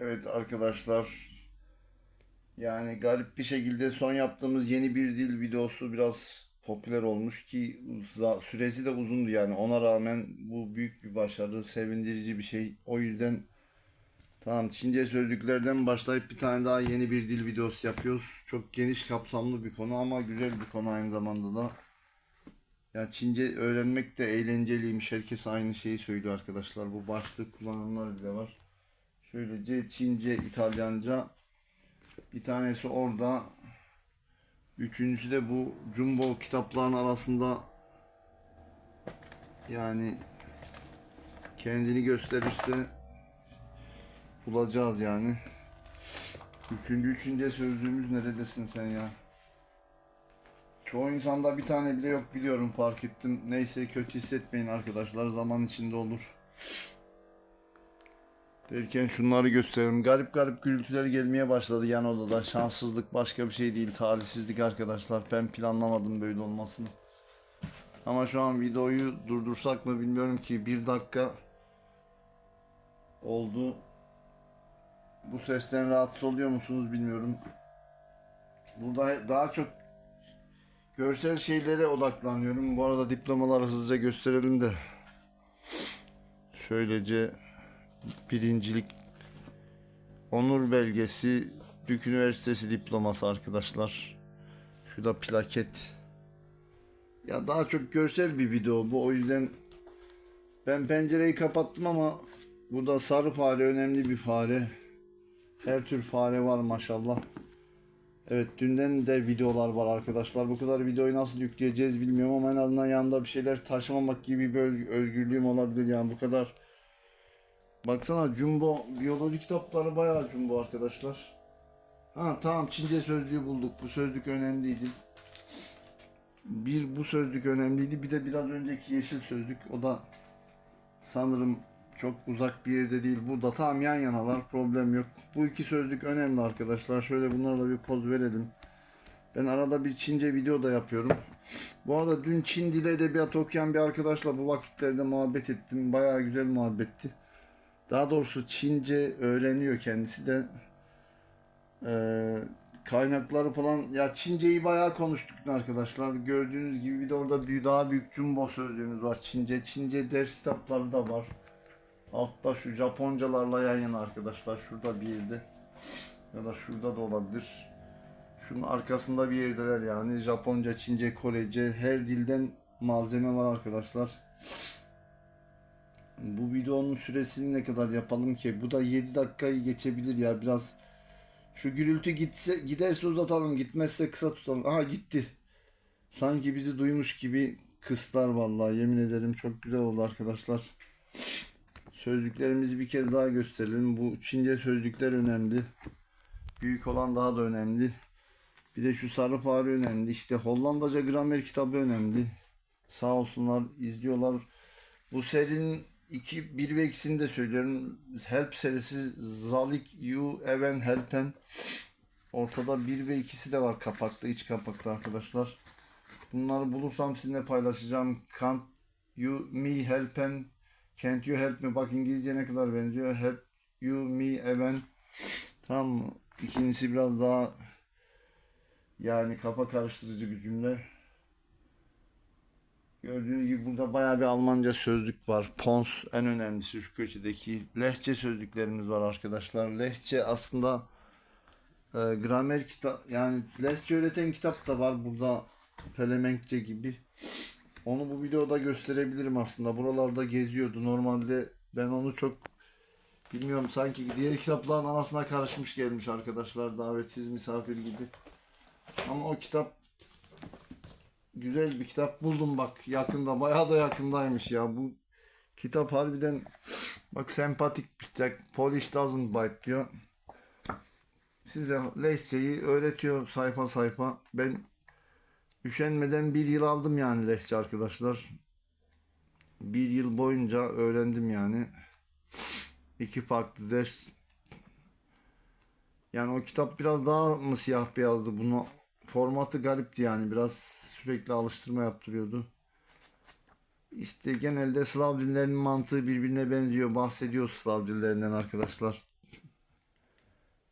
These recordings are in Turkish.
Evet arkadaşlar. Yani garip bir şekilde son yaptığımız yeni bir dil videosu biraz popüler olmuş ki süresi de uzundu yani. Ona rağmen bu büyük bir başarı, sevindirici bir şey. O yüzden tamam Çince sözlüklerden başlayıp bir tane daha yeni bir dil videosu yapıyoruz. Çok geniş kapsamlı bir konu ama güzel bir konu aynı zamanda da. Ya Çince öğrenmek de eğlenceliymiş. Herkes aynı şeyi söylüyor arkadaşlar. Bu başlık kullananlar bile var. Şöylece Çince, İtalyanca bir tanesi orada. Üçüncüsü de bu Jumbo kitapların arasında yani kendini gösterirse bulacağız yani. Üçüncü, üçüncü sözlüğümüz neredesin sen ya? Çoğu insanda bir tane bile yok biliyorum fark ettim. Neyse kötü hissetmeyin arkadaşlar zaman içinde olur. Derken şunları gösterelim. Garip garip gürültüler gelmeye başladı yan odada. Şanssızlık başka bir şey değil. Talihsizlik arkadaşlar. Ben planlamadım böyle olmasını. Ama şu an videoyu durdursak mı bilmiyorum ki. Bir dakika oldu. Bu sesten rahatsız oluyor musunuz bilmiyorum. Burada daha çok görsel şeylere odaklanıyorum. Bu arada diplomaları hızlıca gösterelim de. Şöylece birincilik onur belgesi Dük Üniversitesi diploması arkadaşlar. Şurada plaket. Ya daha çok görsel bir video bu o yüzden ben pencereyi kapattım ama burada sarı fare önemli bir fare. Her tür fare var maşallah. Evet dünden de videolar var arkadaşlar. Bu kadar videoyu nasıl yükleyeceğiz bilmiyorum ama en azından yanında bir şeyler taşımamak gibi bir öz- özgürlüğüm olabilir yani bu kadar Baksana Jumbo biyoloji kitapları bayağı Jumbo arkadaşlar. Ha tamam Çince sözlüğü bulduk. Bu sözlük önemliydi. Bir bu sözlük önemliydi. Bir de biraz önceki yeşil sözlük. O da sanırım çok uzak bir yerde değil. Burada tam yan yanalar. Problem yok. Bu iki sözlük önemli arkadaşlar. Şöyle bunlara da bir poz verelim. Ben arada bir Çince video da yapıyorum. Bu arada dün Çin dili edebiyatı okuyan bir arkadaşla bu vakitlerde muhabbet ettim. Bayağı güzel muhabbetti. Daha doğrusu Çince öğreniyor kendisi de. Ee, kaynakları falan ya Çinceyi bayağı konuştuk arkadaşlar. Gördüğünüz gibi bir de orada bir daha büyük jumbo sözlüğümüz var Çince. Çince ders kitapları da var. Altta şu Japoncalarla yan yana arkadaşlar. Şurada bir yerde. Ya da şurada da olabilir. Şunun arkasında bir yerdeler yani. Japonca, Çince, Korece her dilden malzeme var arkadaşlar. Bu videonun süresini ne kadar yapalım ki? Bu da 7 dakikayı geçebilir ya biraz. Şu gürültü gitse giderse uzatalım, gitmezse kısa tutalım. Aha gitti. Sanki bizi duymuş gibi kıslar vallahi yemin ederim çok güzel oldu arkadaşlar. Sözlüklerimizi bir kez daha gösterelim. Bu Çince sözlükler önemli. Büyük olan daha da önemli. Bir de şu sarı fare önemli. İşte Hollandaca gramer kitabı önemli. Sağ olsunlar izliyorlar. Bu serinin 2 1 ve 2'sini de söylüyorum. Help serisi Zalik You Even Helpen. Ortada 1 ve 2'si de var kapakta, iç kapakta arkadaşlar. Bunları bulursam sizinle paylaşacağım. Can't you me helpen? Can't you help me? Bak İngilizce ne kadar benziyor. Help you me even. Mı? İkincisi biraz daha yani kafa karıştırıcı bir cümle. Gördüğünüz gibi burada bayağı bir Almanca sözlük var. Pons en önemlisi şu köşedeki. Lehçe sözlüklerimiz var arkadaşlar. Lehçe aslında e, gramer kitap yani Lehçe öğreten kitap da var burada. Felemenkçe gibi. Onu bu videoda gösterebilirim aslında. Buralarda geziyordu. Normalde ben onu çok bilmiyorum sanki diğer kitapların arasına karışmış gelmiş arkadaşlar. Davetsiz misafir gibi. Ama o kitap güzel bir kitap buldum bak yakında bayağı da yakındaymış ya. Bu kitap harbiden bak sempatik bir tek polish doesn't bite diyor. Size lehçeyi öğretiyor sayfa sayfa. Ben üşenmeden bir yıl aldım yani lehçe arkadaşlar. Bir yıl boyunca öğrendim yani. İki farklı ders. Yani o kitap biraz daha mı siyah beyazdı bunu formatı garipti yani biraz sürekli alıştırma yaptırıyordu. İşte genelde Slav dillerinin mantığı birbirine benziyor. Bahsediyor Slav dillerinden arkadaşlar.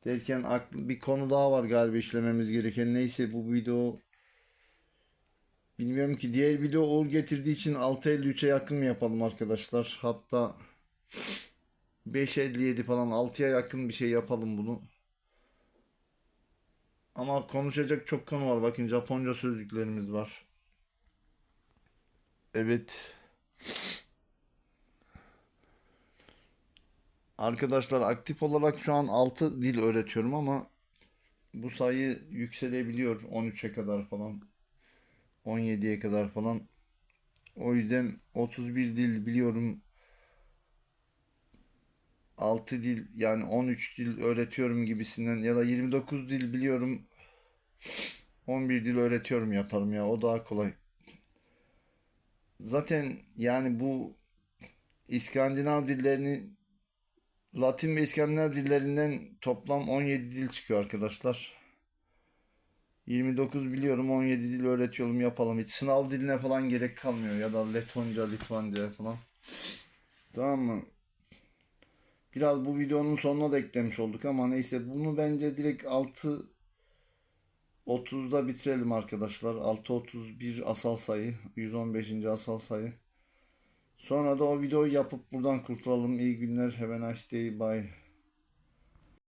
Derken bir konu daha var galiba işlememiz gereken. Neyse bu video bilmiyorum ki diğer video Uğur getirdiği için 6.53'e yakın mı yapalım arkadaşlar? Hatta 5.57 falan 6'ya yakın bir şey yapalım bunu. Ama konuşacak çok konu var. Bakın Japonca sözlüklerimiz var. Evet. Arkadaşlar aktif olarak şu an 6 dil öğretiyorum ama bu sayı yükselebiliyor 13'e kadar falan 17'ye kadar falan. O yüzden 31 dil biliyorum. 6 dil yani 13 dil öğretiyorum gibisinden ya da 29 dil biliyorum. 11 dil öğretiyorum yaparım ya o daha kolay. Zaten yani bu İskandinav dillerini Latin ve İskandinav dillerinden toplam 17 dil çıkıyor arkadaşlar. 29 biliyorum 17 dil öğretiyorum yapalım. Hiç sınav diline falan gerek kalmıyor ya da Letonca, Litvanca falan. Tamam mı? Biraz bu videonun sonuna da eklemiş olduk ama neyse bunu bence direkt 6 30'da bitirelim arkadaşlar. 6.31 asal sayı, 115. asal sayı. Sonra da o videoyu yapıp buradan kurtulalım. İyi günler. Have a nice day. Bye.